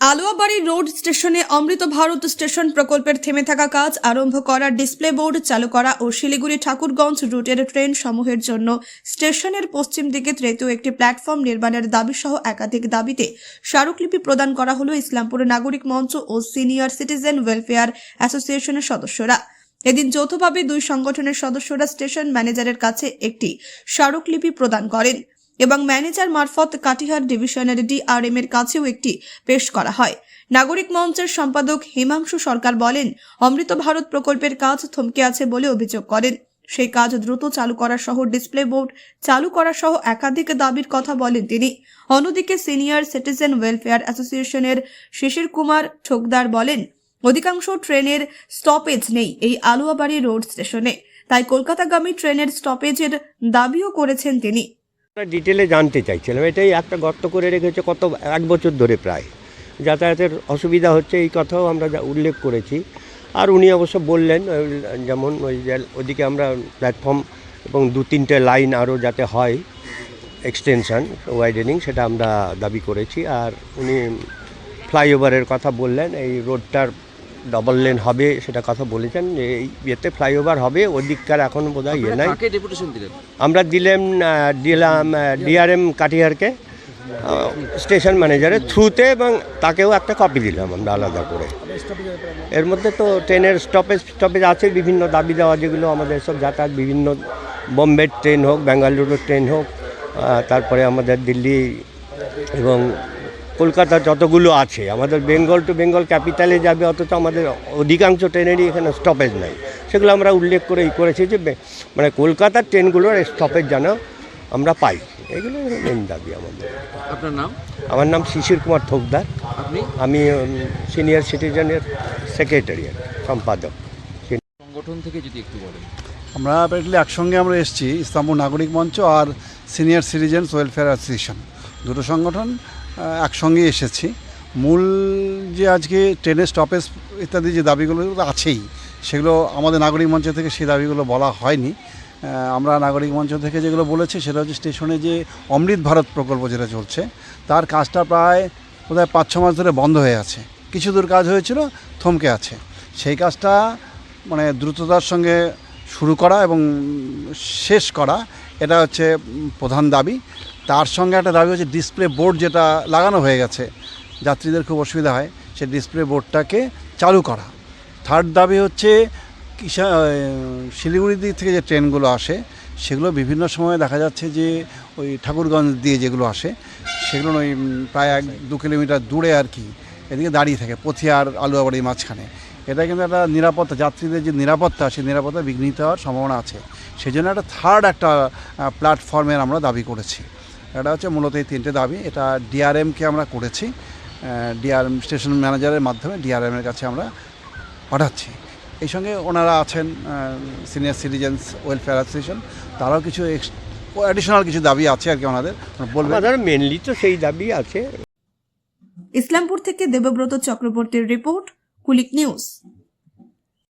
আলোয়াবাড়ি road স্টেশনে অমৃত Bharat station প্রকল্পের থেমে থাকা কাজ আরম্ভ করা ডিসপ্লে বোর্ড চালু করা ও শিলিগুড়ি ঠাকুরগঞ্জ রুটের ট্রেন সমূহের জন্য স্টেশনের পশ্চিম দিকে তৃতীয় একটি প্ল্যাটফর্ম নির্মাণের দাবি সহ একাধিক দাবিতে স্মারকলিপি প্রদান করা হলো ইসলামপুর নাগরিক মঞ্চ ও সিনিয়র সিটিজেন ওয়েলফেয়ার অ্যাসোসিয়েশনের সদস্যরা। এদিন যৌথভাবে দুই সংগঠনের সদস্যরা স্টেশন ম্যানেজারের কাছে একটি স্মারকলিপি প্রদান করেন। এবং ম্যানেজার মারফত কাটিহার ডিভিশনের ডিআরএম এর কাছেও একটি পেশ করা হয়। নাগরিক মঞ্চের সম্পাদক হিমাংশু সরকার বলেন, অমৃত ভারত প্রকল্পের কাজ থমকে আছে বলে অভিযোগ করেন। সেই কাজ দ্রুত চালু করা সহ ডিসপ্লে বোর্ড, চালু করা সহ একাধিক দাবির কথা বলেন তিনি। অন্যদিকে সিনিয়র সিটিজেন ওয়েলফেয়ার অ্যাসোসিয়েশনের শিশির কুমার ঠোকদার বলেন, অধিকাংশ ট্রেনের স্টপেজ নেই এই আলুয়াবাড়ি রোড স্টেশনে। তাই কলকাতাগামী ট্রেনের স্টপেজের দাবিও করেছেন তিনি। ডিটেলে জানতে চাইছিলাম। এটাই একটা গর্ত করে রেখেছে কত, এক বছর ধরে প্রায়। যাতায়াতের অসুবিধা হচ্ছে এই কথাও আমরা উল্লেখ করেছি। আর উনি অবশ্য বললেন যেমন ওই যে ওদিকে আমরা প্ল্যাটফর্ম এবং দু তিনটে লাইন আরও যাতে হয় এক্সটেনশন ওয়াইডেনিং সেটা আমরা দাবি করেছি। আর উনি ফ্লাইওভারের কথা বললেন, এই রোডটার ডবল লেন হবে সেটা কথা বলেছেন যে এই ইয়েতে ফ্লাইওভার হবে ওদিককার এখন বোধহয় ইয়ে নাই। আমরা দিলাম দিলাম ডিআরএম কাটিহারকে স্টেশন ম্যানেজারের থ্রুতে এবং তাকেও একটা কপি দিলাম আমরা আলাদা করে। এর মধ্যে তো ট্রেনের স্টপেজ স্টপেজ আছে বিভিন্ন দাবি দেওয়া যেগুলো আমাদের সব যাতায়াত বিভিন্ন বোম্বের ট্রেন হোক বেঙ্গালুরুর ট্রেন হোক তারপরে আমাদের দিল্লি এবং কলকাতা যতগুলো আছে আমাদের বেঙ্গল টু বেঙ্গল ক্যাপিটালে যাবে অথচ আমাদের অধিকাংশ ট্রেনেরই এখানে স্টপেজ নাই। সেগুলো আমরা উল্লেখ করে ই করেছি যে মানে কলকাতার ট্রেনগুলোর স্টপেজ যেন আমরা পাই। এগুলো মেন দাবি আমাদের। আপনার নাম? আমার নাম শিশির কুমার থোকদার। আপনি? আমি সিনিয়র সিটিজেনের সেক্রেটারি সম্পাদক। সংগঠন থেকে যদি একটু বলেন। আমরা অ্যাপারেটলি একসঙ্গে আমরা এসেছি ইসলামপুর নাগরিক মঞ্চ আর সিনিয়র সিটিজেন্স ওয়েলফেয়ার অ্যাসোসিয়েশন দুটো সংগঠন একসঙ্গে এসেছি। মূল যে আজকে ট্রেনের স্টপেজ ইত্যাদি যে দাবিগুলো আছেই, সেগুলো আমাদের নাগরিক মঞ্চ থেকে সেই দাবিগুলো বলা হয়নি। আমরা নাগরিক মঞ্চ থেকে যেগুলো বলেছি, সেটা হচ্ছে স্টেশনে যে অমৃত ভারত প্রকল্প যেটা চলছে, তার কাজটা প্রায় বোধহয় পাঁচ ছ মাস ধরে বন্ধ হয়ে আছে। কিছু দূর কাজ হয়েছিল, থমকে আছে। সেই কাজটা মানে দ্রুততার সঙ্গে শুরু করা এবং শেষ করা এটা হচ্ছে প্রধান দাবি। তার সঙ্গে একটা দাবি হচ্ছে, ডিসপ্লে বোর্ড যেটা লাগানো হয়ে গেছে, যাত্রীদের খুব অসুবিধা হয় সেই ডিসপ্লে বোর্ডটাকে চালু করা। থার্ড দাবি হচ্ছে কিসা শিলিগুড়ি দিক থেকে যে ট্রেনগুলো আসে, সেগুলো বিভিন্ন সময় দেখা যাচ্ছে যে, ওই ঠাকুরগঞ্জ দিয়ে যেগুলো আসে, সেগুলো ওই প্রায় এক দু কিলোমিটার দূরে আর কি, এদিকে দাঁড়িয়ে থাকে, পথিয়ার আলুয়াবাড়ির মাঝখানে। এটা কিন্তু একটা নিরাপত্তা যাত্রীদের যে নিরাপত্তা সেই নিরাপত্তা বিঘ্নিত হওয়ার সম্ভাবনা আছে। সেই জন্য একটা থার্ড একটা প্ল্যাটফর্মের আমরা দাবি করেছি। এটা হচ্ছে মূলত এই তিনটে দাবি। এটা ডিআরএমকে আমরা করেছি ডিআরএম স্টেশন ম্যানেজারের মাধ্যমে ডিআরএমের কাছে আমরা পাঠাচ্ছি। এই সঙ্গে ওনারা আছেন সিনিয়র সিটিজেন্স ওয়েলফেয়ার অ্যাসোসিয়েশন তারাও কিছু অ্যাডিশনাল কিছু দাবি আছে আর কি ওনাদের। বলবেন মেনলি তো সেই দাবি আছে। ইসলামপুর থেকে দেবব্রত চক্রবর্তীর রিপোর্ট Kulik News.